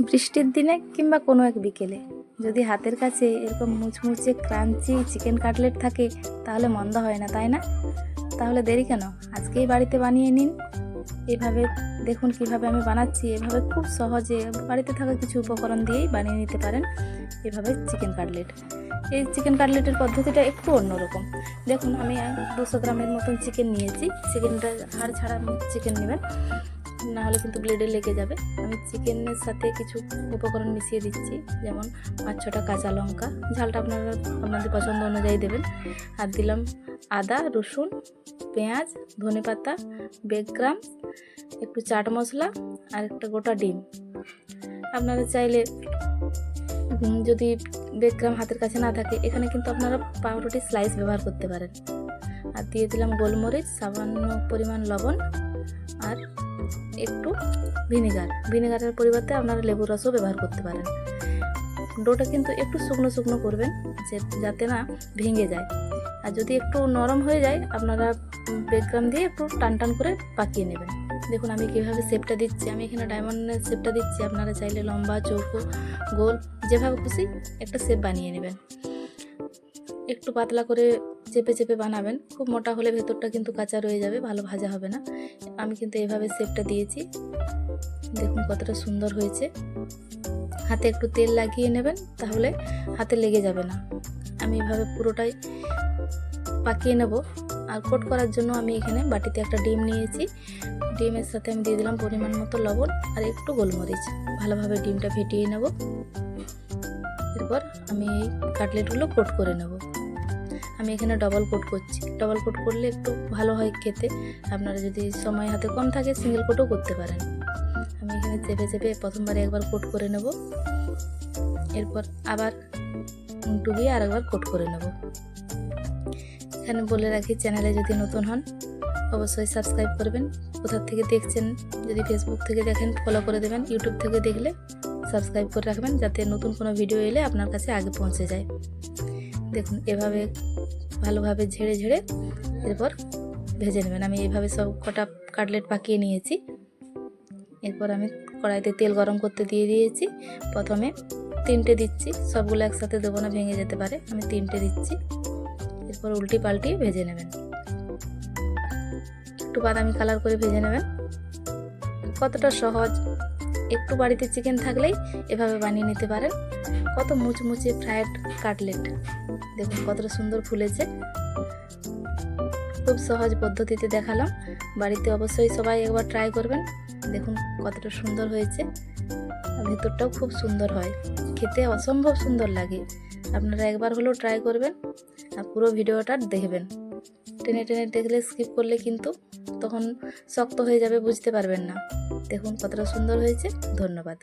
বৃষ্টির দিনে কিংবা কোনো এক বিকেলে। যদি হাতের কাছে এরকম মুচমুচে ক্রাঞ্চি চিকেন কাটলেট থাকে, তাহলে মন্দ হয় না, তাই না? তাহলে দেরি কেন? আজকেই বাড়িতে বানিয়ে নিন। এভাবে দেখুন কীভাবে আমি বানাচ্ছি। এভাবে খুব সহজে বাড়িতে থাকা কিছু উপকরণ দিয়েই বানিয়ে নিতে পারেন এভাবে চিকেন কাটলেট। এই চিকেন কাটলেটের পদ্ধতিটা একটু অন্যরকম। দেখুন, আমি দুশো গ্রামের মতন চিকেন নিয়েছি। চিকেনটা হাড় ছাড়া চিকেন নেবেন। না হলে কিন্তু ব্লেডে লেগে যাবে। আমি চিকেনের সাথে কিছু উপকরণ মিশিয়ে দিচ্ছি, যেমন পাঁচ ছটা কাঁচা লঙ্কা। ঝালটা আপনারা আপনাদের পছন্দ অনুযায়ী দেবেন। আর দিলাম আদা, রসুন, পেঁয়াজ, ধনেপাতা বেগগ্রাম একটু চাট মশলা আর একটা গোটা ডিম। আপনারা চাইলে যদি বেগগ্রাম হাতের কাছে না থাকে, এখানে কিন্তু আপনারা পাউরুটি স্লাইস ব্যবহার করতে পারেন। আর দিয়ে দিলাম গোলমরিচ, সামান্য পরিমাণ লবণ। আর একটু ভিনেগার। ভিনেগারের পরিবর্তে আপনারা লেবুর রসও ব্যবহার করতে পারেন। ডোটা কিন্তু একটু শুকনো শুকনো করবেন যে- যাতে না ভেঙে যায়। আর যদি একটু নরম হয়ে যায়, আপনারা বেগগ্রাম দিয়ে একটু টান টান করে পাকিয়ে নেবেন। দেখুন আমি কীভাবে শেপটা দিচ্ছি। আমি এখানে ডায়মন্ডের শেপটা দিচ্ছি। আপনারা চাইলে লম্বা, চৌকো, গোল, যেভাবে খুশি একটা শেপ বানিয়ে নেবেন। একটু পাতলা করে চেপে চেপে বানাবেন। খুব মোটা হলে ভেতরটা কিন্তু কাঁচা রয়ে যাবে, ভালো ভাজা হবে না। আমি কিন্তু এভাবে শেপটা দিয়েছি। দেখুন কতটা সুন্দর হয়েছে। হাতে একটু তেল লাগিয়ে নেবেন, তাহলে হাতে লেগে যাবে না। আমি এভাবে পুরোটাই পাকিয়ে নেব। আর কোট করার জন্য আমি এখানে বাটিতে একটা ডিম নিয়েছি। ডিমের সাথে আমি দিয়ে দিলাম পরিমাণ মতো লবণ আর একটু গোলমরিচ। ভালোভাবে ডিমটা ফেটিয়ে নেব। এরপর আমি এই কাটলেটগুলো কোট করে নেব। আমি এখানে ডবল কোট করছি। ডবল কোট করলে একটু ভালো হয় খেতে। আপনারা যদি সময় হাতে কম থাকে সিঙ্গেল কোটও করতে পারেন। আমি এখানে চেপে চেপে প্রথমবারে একবার কোট করে নেব। এরপর আবার ডুবিয়ে আর একবার কোট করে নেব। এখানে বলে রাখি চ্যানেলে যদি নতুন হন, অবশ্যই সাবস্ক্রাইব করবেন। কোথা থেকে দেখছেন, যদি ফেসবুক থেকে দেখেন ফলো করে দেবেন। ইউটিউব থেকে দেখলে সাবস্ক্রাইব করে রাখবেন, যাতে নতুন কোনো ভিডিও এলে আপনার কাছে আগে পৌঁছে যায়। দেখুন, এভাবে ভালোভাবে ঝেড়ে ঝেড়ে এরপর ভেজে নেবেন। আমি এইভাবে সব কটা কাটলেট পাকিয়ে নিয়েছি। এরপর আমি কড়াইতে তেল গরম করতে দিয়ে দিয়েছি। প্রথমে তিনটে দিচ্ছি। সবগুলো একসাথে দেবো না, ভেঙে যেতে পারে। আমি তিনটে দিচ্ছি। এরপর উল্টি পাল্টিয়ে ভেজে নেবেন। একটু বাদামি কালার করে ভেজে নেবেন। কতটা সহজ। একটু বাড়িতে চিকেন থাকলেই এভাবে বানিয়ে নিতে পারেন। কত মুচমুচে ফ্রায়েড কাটলেট দেখুন কতটা সুন্দর ফুলেছে। খুব সহজ পদ্ধতিতে দেখালাম। বাড়িতে অবশ্যই সবাই একবার ট্রাই করবেন। দেখুন কতটা সুন্দর হয়েছে। ভেতরটাও খুব সুন্দর হয়। খেতে অসম্ভব সুন্দর লাগে। আপনারা একবার হলেও ট্রাই করবেন আর পুরো ভিডিওটা দেখবেন। টেনে টেনে দেখলে স্কিপ করলে কিন্তু তখন শক্ত হয়ে যাবে, বুঝতে পারবেন না। দেখুন কতটা সুন্দর হয়েছে। ধন্যবাদ।